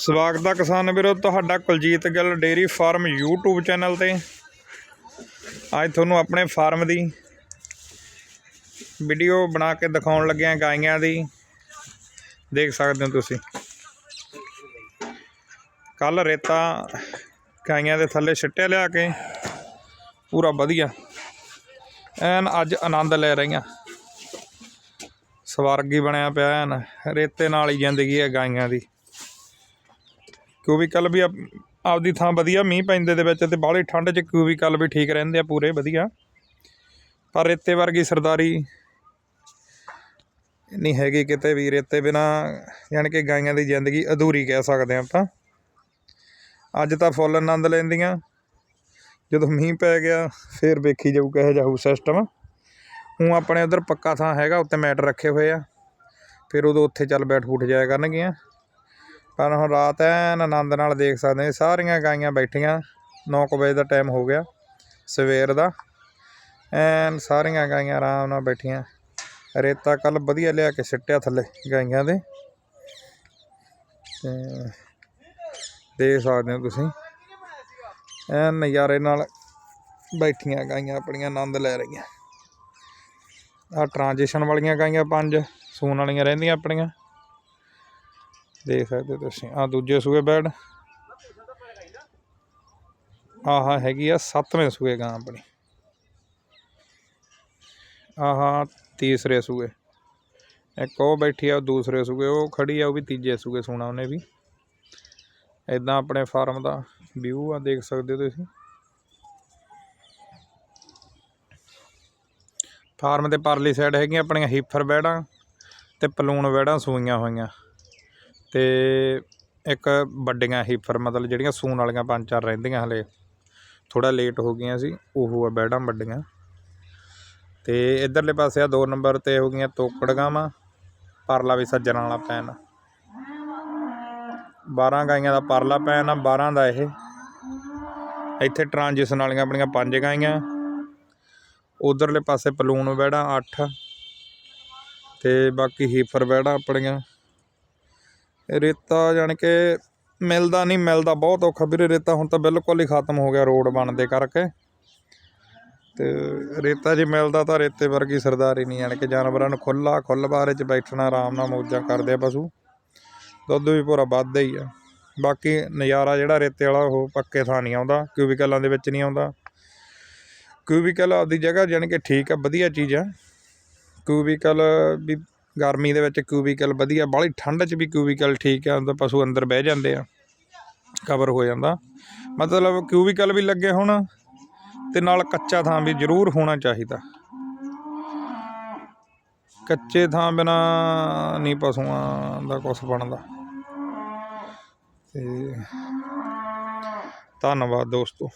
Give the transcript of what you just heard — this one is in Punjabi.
ਸਵਾਗਤ ਹੈ ਕਿਸਾਨ ਵੀਰੋ, ਤੁਹਾਡਾ Kuljit Gill dairy farm YouTube channel ਤੇ। ਅੱਜ ਤੁਹਾਨੂੰ ਆਪਣੇ ਫਾਰਮ ਦੀ ਵੀਡੀਓ ਬਣਾ ਕੇ ਦਿਖਾਉਣ ਲੱਗਿਆ ਗਾਈਆਂ ਦੀ। ਦੇਖ ਸਕਦੇ ਹੋ ਤੁਸੀਂ। ਕੱਲ ਰੇਤਾ ਗਾਈਆਂ ਦੇ ਥੱਲੇ ਛਿੱਟਿਆ ਲਿਆ ਕੇ, ਪੂਰਾ ਵਧੀਆ। ਐਨ ਅੱਜ ਆਨੰਦ ਲੈ ਰਹੀਆਂ। ਸਵਰਗ ਹੀ ਬਣਿਆ ਪਿਆ ਐਨ, ਰੇਤੇ ਨਾਲ ਹੀ ਜ਼ਿੰਦਗੀ ਹੈ ਗਾਈਆਂ ਦੀ। ਕਿਉਂਕਿ ਕੱਲ ਵੀ ਆਪਦੀ ਥਾਂ ਵਧੀਆ, ਮੀਂਹ ਪੈਂਦੇ ਦੇ ਵਿੱਚ ਤੇ ਬਾਹਲੀ ਠੰਡ 'ਚ ਕਿਉਂਕਿ ਕੱਲ ਵੀ ਠੀਕ ਰਹਿੰਦੇ ਆ ਪੂਰੇ ਵਧੀਆ। ਪਰ ਰੇਤੇ ਵਰਗੀ ਸਰਦਾਰੀ ਨਹੀਂ ਹੈਗੀ ਕਿਤੇ ਵੀ, ਰੇਤੇ ਬਿਨਾ ਯਾਨੀ ਕਿ ਗਾਈਆਂ ਦੀ ਜ਼ਿੰਦਗੀ ਅਧੂਰੀ ਕਹਿ ਸਕਦੇ ਹਾਂ ਆਪਾਂ। ਅੱਜ ਤਾਂ ਫੁੱਲ ਆਨੰਦ ਲੈਂਦੀਆਂ। ਜਦੋਂ ਮੀਂਹ ਪੈ ਗਿਆ, ਫੇਰ ਵੇਖੀ ਜਾਊ ਕਿਹੋ ਜਿਹਾ ਹੋਊ ਸਿਸਟਮ ਹੁਣ ਆਪਣੇ ਉਧਰ ਪੱਕਾ ਥਾਂ ਹੈਗਾ ਉੱਤੇ ਮੈਟ ਰੱਖੇ ਹੋਏ ਆ। ਫਿਰ ਉਦੋਂ ਉੱਥੇ ਚੱਲ ਬੈਠ ਫੁੱਟ ਜਾਇਆ ਕਰਨਗੀਆਂ। ਪਰ ਹੁਣ ਰਾਤ ਐਨ ਆਨੰਦ ਨਾਲ ਦੇਖ ਸਕਦੇ ਹਾਂ, ਸਾਰੀਆਂ ਗਾਈਆਂ ਬੈਠੀਆਂ। 9 ਵਜੇ ਦਾ ਟਾਈਮ ਹੋ ਗਿਆ, ਸਵੇਰ ਦਾ। ਐਨ ਸਾਰੀਆਂ ਗਾਈਆਂ ਆਰਾਮ ਨਾਲ ਬੈਠੀਆਂ। ਰੇਤਾ ਕੱਲ ਵਧੀਆ ਲਿਆ ਕੇ ਸਿੱਟਿਆ ਥੱਲੇ ਗਾਈਆਂ ਦੇ। ਤੇ ਦੇਖ ਸਕਦੇ ਹੋ ਤੁਸੀਂ। ਐਨ ਨਜ਼ਾਰੇ ਨਾਲ ਬੈਠੀਆਂ ਗਾਈਆਂ ਆਪਣੀਆਂ, ਆਨੰਦ ਲੈ ਰਹੀਆਂ। ਆ ਟ੍ਰਾਂਜੀਸ਼ਨ ਵਾਲੀਆਂ ਗਾਈਆਂ ਪੰਜ, ਸੂਣ ਵਾਲੀਆਂ ਰਹਿੰਦੀਆਂ ਆਪਣੀਆਂ। ਦੇਖ ਸਕਦੇ ਹੋ ਤੁਸੀਂ। ਆ ਦੂਜੇ ਸੂਏ ਬੈਡ। ਆਹ ਹੈਗੀ ਆ ਸੱਤਵੇਂ ਸੂਏ ਗਾਂ ਆਪਣੀ। ਆਹ ਤੀਸਰੇ ਸੂਏ। ਇੱਕ ਉਹ ਬੈਠੀ ਆ, ਉਹ ਦੂਸਰੇ ਸੂਏ। ਉਹ ਖੜੀ ਆ, ਉਹ ਵੀ ਤੀਜੇ ਸੂਏ ਸੂਣਾ ਉਹਨੇ ਵੀ। ਇਦਾਂ ਆਪਣੇ ਫਾਰਮ ਦਾ ਵਿਊ ਆ, ਦੇਖ ਸਕਦੇ ਹੋ ਤੁਸੀਂ। ਫਾਰਮ ਦੇ ਪਰਲੀ ਸਾਈਡ ਹੈਗੀਆਂ ਆਪਣੀਆਂ ਹੀਫਰ ਬੈੜਾਂ ਤੇ ਪਲੂਣ ਬੈੜਾਂ ਸੂਈਆਂ ਹੋਈਆਂ। ਅਤੇ ਇੱਕ ਵੱਡੀਆਂ ਹੀਫਰ ਮਤਲਬ ਜਿਹੜੀਆਂ ਸੂਣ ਵਾਲੀਆਂ ਪੰਜ ਚਾਰ ਰਹਿੰਦੀਆਂ ਹਲੇ, ਥੋੜ੍ਹਾ ਲੇਟ ਹੋ ਗਈਆਂ ਸੀ, ਉਹ ਆ ਬੈੜਾਂ ਵੱਡੀਆਂ। ਅਤੇ ਇਧਰਲੇ ਪਾਸੇ ਆ ਦੋ ਨੰਬਰ ਤੇ ਹੋ ਗਈਆਂ ਤੋਕੜ ਗਾਵਾਂ ਪਰਲਾ ਵੀ ਸੱਜਣ ਵਾਲਾ ਪੈਨ 12 ਗਾਈਆਂ ਦਾ ਪਰਲਾ ਪੈਨ ਆ 12 ਦਾ ਇਹ। ਇੱਥੇ ਟ੍ਰਾਂਜੀਸ਼ਨ ਵਾਲੀਆਂ ਆਪਣੀਆਂ ਪੰਜ ਗਾਈਆਂ। ਉਧਰਲੇ ਪਾਸੇ ਪਲੂਨ ਬੈੜਾਂ 8 ਤੇ ਬਾਕੀ ਹੀਫਰ ਬੈੜਾਂ ਆਪਣੀਆਂ। ਰੇਤਾ ਜਾਣ ਕੇ ਮਿਲਦਾ ਨਹੀਂ, ਮਿਲਦਾ ਬਹੁਤ ਔਖਾ ਵੀਰੇ ਰੇਤਾ ਹੁਣ ਤਾਂ ਬਿਲਕੁਲ ਹੀ ਖਤਮ ਹੋ ਗਿਆ ਰੋਡ ਬਣਦੇ ਕਰਕੇ। ਤੇ ਰੇਤਾ ਜੇ ਮਿਲਦਾ ਤਾਂ ਰੇਤੇ ਵਰਗੀ ਸਰਦਾਰੀ ਨਹੀਂ ਜਾਣ ਕੇ ਜਾਨਵਰਾਂ ਨੂੰ ਖੁੱਲਾ ਖੁੱਲ ਬਾਰੇ 'ਚ ਬੈਠਣਾ, ਆਰਾਮ ਨਾਲ ਮੌਜਾਂ ਕਰਦੇ ਆ ਪਸ਼ੂ। ਦੁੱਧ ਵੀ ਪੂਰਾ ਵੱਧਦਾ ਹੀ ਆ। ਬਾਕੀ ਨਜ਼ਾਰਾ ਜਿਹੜਾ ਰੇਤੇ ਵਾਲਾ ਉਹ ਪੱਕੇ ਥਾਂ ਨਹੀਂ ਆਉਂਦਾ ਕਿਊਬਿਕਲਾਂ ਦੇ ਵਿੱਚ ਨਹੀਂ ਆਉਂਦਾ। ਕਿਊਬਿਕਲ ਆਪਦੀ ਜਗ੍ਹਾ ਜਾਣੀ ਕਿ ਠੀਕ ਆ, ਵਧੀਆ ਚੀਜ਼ ਆ। ਕਿਊਬਿਕਲ ਵੀ ਗਰਮੀ ਦੇ ਵਿੱਚ ਕਿਊਬਿਕਲ ਵਧੀਆ, ਬਾਹਲੀ ਠੰਡ 'ਚ ਵੀ ਕਿਊਬਿਕਲ ਠੀਕ ਆ, ਤਾਂ ਪਸ਼ੂ ਅੰਦਰ ਬਹਿ ਜਾਂਦੇ ਆ ਕਵਰ ਹੋ ਜਾਂਦਾ। ਮਤਲਬ ਕਿਊਬਿਕਲ ਵੀ ਲੱਗੇ ਹੁਣ ਤੇ ਨਾਲ ਕੱਚਾ ਥਾਂ ਵੀ ਜ਼ਰੂਰ ਹੋਣਾ ਚਾਹੀਦਾ। ਕੱਚੇ ਥਾਂ ਬਿਨਾ ਨਹੀਂ ਪਸ਼ੂਆਂ ਦਾ ਕੁਝ ਬਣਦਾ। ਤੇ ਧੰਨਵਾਦ ਦੋਸਤੋ।